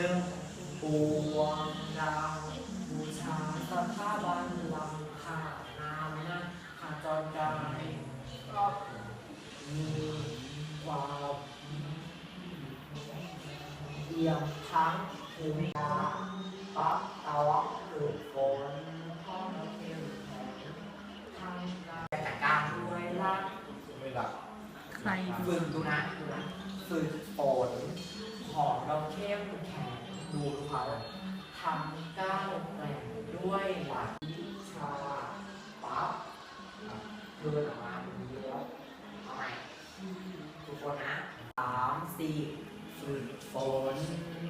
หนึ่งปวงดาวบูชาสถาบันลำค่านามนะขาจรกายก็มีความเอี่ยมทั้งภูมิยาปักตะวันฝึกฝนท่องเที่ยวแข็งทางการจัดการด้วยรักไม่หลักใครฝึกดูนะดูนะฝึกฝน ของเราเข้มแข็งดูเขาทำก้าวแกร่งด้วยหลักวิชาปั๊บเดินออกมาเป็นเยอะเอาใหม่ทุกคนนะสามสี่ฝึกฝน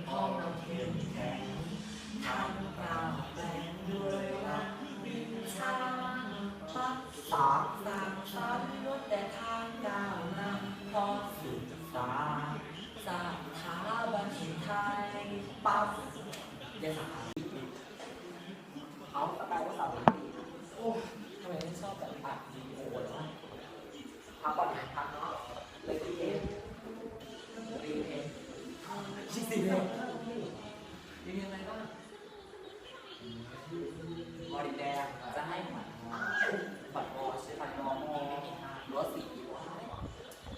ของเราเข้มแข็งทำก้าวแกร่งด้วยหลักวิชาปั๊บสามสามสามลดแต่ทาง ยวสถาบันเอาสไตล์ว่าสาวดีโอ้ทำไมไม่ชอบแบบอัดวีดีโอเลยวะพักก่อนนะพักเนาะเลยตีเองตีเองชิสิเองมีอะไรบ้างมอดิแดงจะให้หมัดงอบัดงอใช่ไหมงอมอหรือว่าสี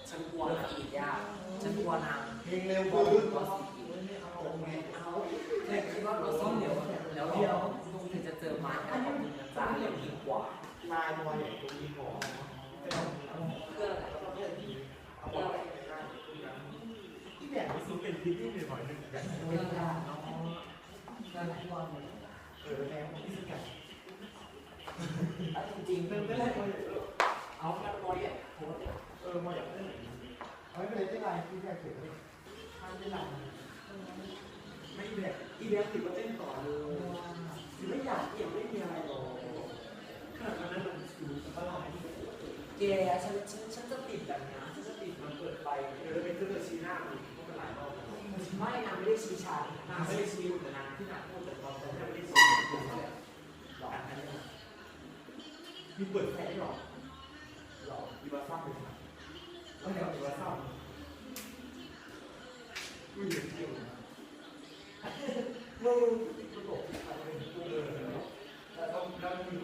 ฉันกลัวนะอีกยากฉันกลัวนางเพลงเร็วกวขึ้นกลัวสีเอาไงเอาเนี่ยคิดว่าเราส้มเดี๋ยวแล้วเดี๋ยวลุงถึงจะเจอมาแล้วขอบคุณนะจ๊ะเร็วดีกว่า ลายมอยอย่างตัวนี้ของ เพื่ออะไรเพื่อที่เพื่ออะไร ที่แบบที่ซื้อเป็นพิตตี้หน่อยหนึ่งแบบ เพื่ออะไรเนาะเพื่ออะไรที่ว่ามัน เออแรงที่สุดกัน แล้วจริงๆเป็เพื่นไม่ได้อนมอยเออเอามันร้อยอะโหเออมอยอย่างนั้นเอาไม่เป็นไรที่ลายที่แค่เขียนทำได้หลายไม่แบบอีแบบติดมาเต้นต่อเลยไม่อยากเกี่ยวไม่มีอะไรหรอกขนาดนั้นมันสูงประหลาดเกย์ฉันฉันฉันจะติดแบบนี้ฉันจะติดมันเปิดไฟเออเป็นเครื่องชี้หน้ามันก็เป็นหลายรอบไม่นางไม่ได้ชี้ชันนาไม่ได้ชี้แต่นางที่นางพูดแต่เราไม่ได้ชี้หรอกอันนี้ มีเปิดแฟหลอหลออีวาซ่าไปแล้วเดี๋ยวอีวาซ่าอุ้ยเที่ยวนะมึงก็บอกที่ทำเป็นกูเลยแล้วแล้วมี